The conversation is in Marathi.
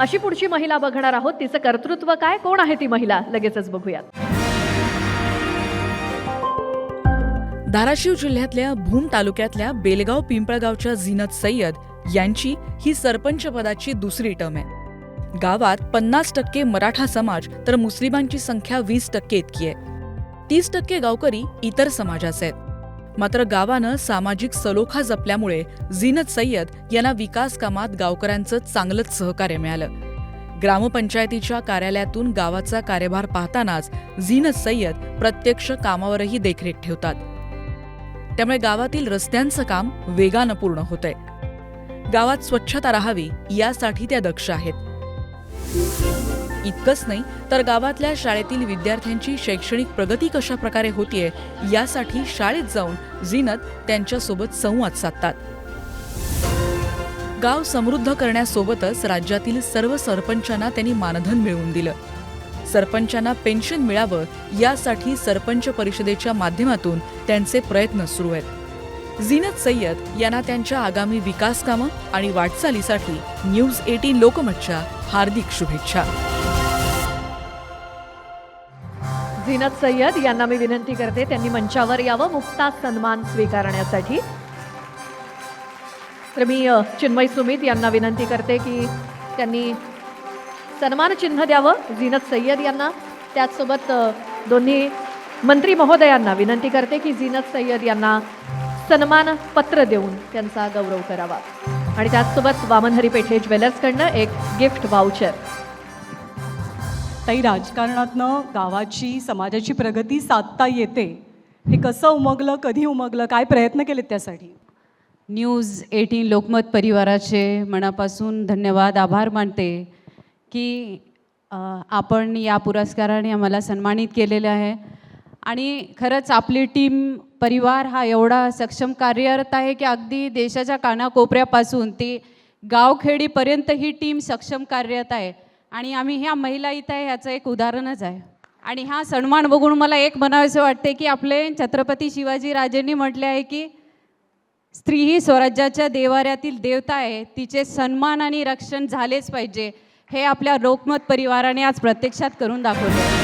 अशी पुढची महिला बघणार आहोत. तिचं कर्तृत्व काय? कोण आहे ती महिला? लगेचच बघूयात. धाराशिव जिल्ह्यातल्या भूम तालुक्यातल्या बेलगाव पिंपळगावच्या झिनत सय्यद यांची ही सरपंच पदाची दुसरी टर्म आहे. गावात पन्नास टक्के मराठा समाज तर मुस्लिमांची संख्या वीस टक्के इतकी आहे. तीस टक्के गावकरी इतर समाजाचे आहेत. मात्र गावानं सामाजिक सलोखा जपल्यामुळे झीनत सय्यद यांना विकास कामात गावकऱ्यांचं चांगलंच सहकार्य मिळालं. ग्रामपंचायतीच्या कार्यालयातून गावाचा कार्यभार पाहतानाच झीनत सय्यद प्रत्यक्ष कामावरही देखरेख ठेवतात. त्यामुळे गावातील रस्त्यांचं काम वेगानं पूर्ण होतंय. गावात स्वच्छता राहावी यासाठी त्या दक्ष आहेत. इतकंच नाही तर गावातल्या शाळेतील विद्यार्थ्यांची शैक्षणिक प्रगती कशा प्रकारे होतीये यासाठी शाळेत जाऊन झिनत त्यांच्यासोबत संवाद साधतात. गाव समृद्ध करण्यासोबतच राज्यातील सर्व सरपंचांना त्यांनी मानधन मिळवून दिलं. सरपंचांना पेन्शन मिळावं यासाठी सरपंच परिषदेच्या माध्यमातून त्यांचे प्रयत्न सुरू आहेत. जिनत सय्यद यांना त्यांच्या आगामी विकास कामं आणि वाटचालीसाठी न्यूज एटीन लोकमतच्या हार्दिक शुभेच्छा. झिनत सय्यद यांना मी विनंती करते त्यांनी मंचावर यावं मुक्ता सन्मान स्वीकारण्यासाठी. तर मी चिन्मय सुमित यांना विनंती करते की त्यांनी सन्मान चिन्ह द्यावं झिनत सय्यद यांना. त्याचसोबत दोन्ही मंत्री महोदयांना विनंती करते की झिनत सय्यद यांना सन्मान पत्र देऊन त्यांचा गौरव करावा. आणि त्याचसोबत वामनहरी पेठे ज्वेलर्सकडनं एक गिफ्ट वाउचर. ताई राजकारणातनं गावाची समाजाची प्रगती साधता येते. हे कसं उमगलं कधी उमगलं काय प्रयत्न केलेत त्यासाठी? न्यूज एटीन लोकमत परिवाराचे मनापासून धन्यवाद आभार मानते की आपण या पुरस्काराने आम्हाला सन्मानित केलेलं आहे. आणि खरंच आपली टीम परिवार हा एवढा सक्षम कार्यरत आहे की अगदी देशाच्या कानाकोपऱ्यापासून ते गावखेडीपर्यंत ही टीम सक्षम कार्यरत आहे. आणि आम्ही ह्या महिला इथं आहे ह्याचं एक उदाहरणच आहे. आणि हा सन्मान बघून मला एक म्हणावेसे वाटते की आपले छत्रपती शिवाजी राजेंनी म्हटले आहे की स्त्री ही स्वराज्याच्या देवाऱ्यातील देवता आहे. तिचे सन्मान आणि रक्षण झालेच पाहिजे. हे आपल्या लोकमत परिवाराने आज प्रत्यक्षात करून दाखवले.